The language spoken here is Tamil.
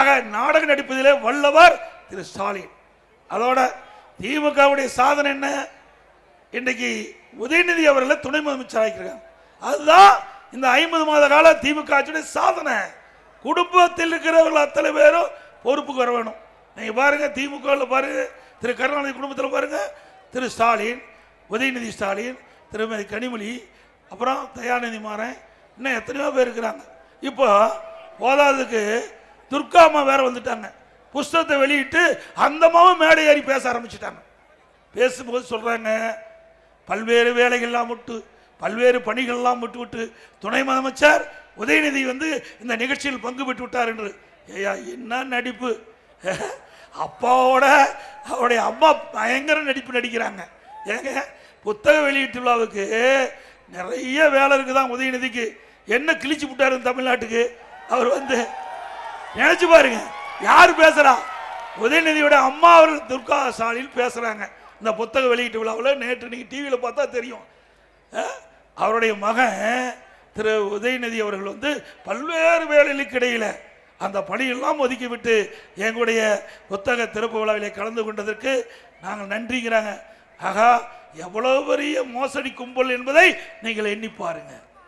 ஆக நாடகம் நடிப்பதிலே வல்லவர் திரு ஸ்டாலின். அதோட திமுகவுடைய சாதனை என்ன? இன்றைக்கு உதயநிதி அவர்களை துணை முதலமைச்சர் ஆகியிருக்காங்க அதுதான் இந்த ஐம்பது மாத கால திமுக ஆட்சியுடைய சாதனை. குடும்பத்தில் இருக்கிறவர்கள் அத்தனை பேரும் பொறுப்புக்கு வர வேணும். நீங்க பாருங்க திமுக பாருங்க திரு கருணாநிதி குடும்பத்தில் பாருங்க திரு ஸ்டாலின் உதயநிதி ஸ்டாலின் திருமதி கனிமொழி அப்புறம் தயாநிதி மாறன் இன்னும் எத்தனையோ பேர் இருக்கிறாங்க. இப்போ போதாததுக்கு துர்கா அம்மா வேற வந்துட்டாங்க. புஸ்தகத்தை வெளியிட்டு அந்த அம்மாவும் மேடை ஏறி பேச ஆரம்பிச்சிட்டாங்க. பேசும்போது சொல்றாங்க பல்வேறு வேலைகள்லாம் விட்டு பல்வேறு பணிகள்லாம் விட்டு விட்டு துணை முதலமைச்சர் உதயநிதி வந்து இந்த நிகழ்ச்சியில் பங்கு பெற்று விட்டார் என்று. ஐயா என்ன நடிப்பு? அப்பாவோட அவருடைய அம்மா பயங்கர நடிப்பு நடிக்கிறாங்க. ஏங்க புத்தக வெளியீட்டு விழாவுக்கு நிறைய வேலை இருக்குதான் உதயநிதிக்கு. என்ன கிழிச்சு விட்டாரு தமிழ்நாட்டுக்கு? அவர் வந்து நினைச்சு பாருங்க. யார் பேசுறா? உதயநிதியோட அம்மா அவர்கள் துர்கா ஸ்டாலின் பேசுறாங்க. இந்த புத்தக வெளியீட்டு விழாவில் நேற்று நீங்க டிவியில் பார்த்தா தெரியும். அவருடைய மகன் திரு உதயநிதி அவர்கள் வந்து பல்வேறு வேலைகளுக்கு இடையில அந்த பணியெல்லாம் ஒதுக்கிவிட்டு எங்களுடைய புத்தக திறப்பு விழாவிலே கலந்து கொண்டதற்கு நாங்கள் நன்றிங்கிறாங்க. ஆகா எவ்வளவு பெரிய மோசடி கும்பல் என்பதை நீங்கள் எண்ணி பாருங்கள்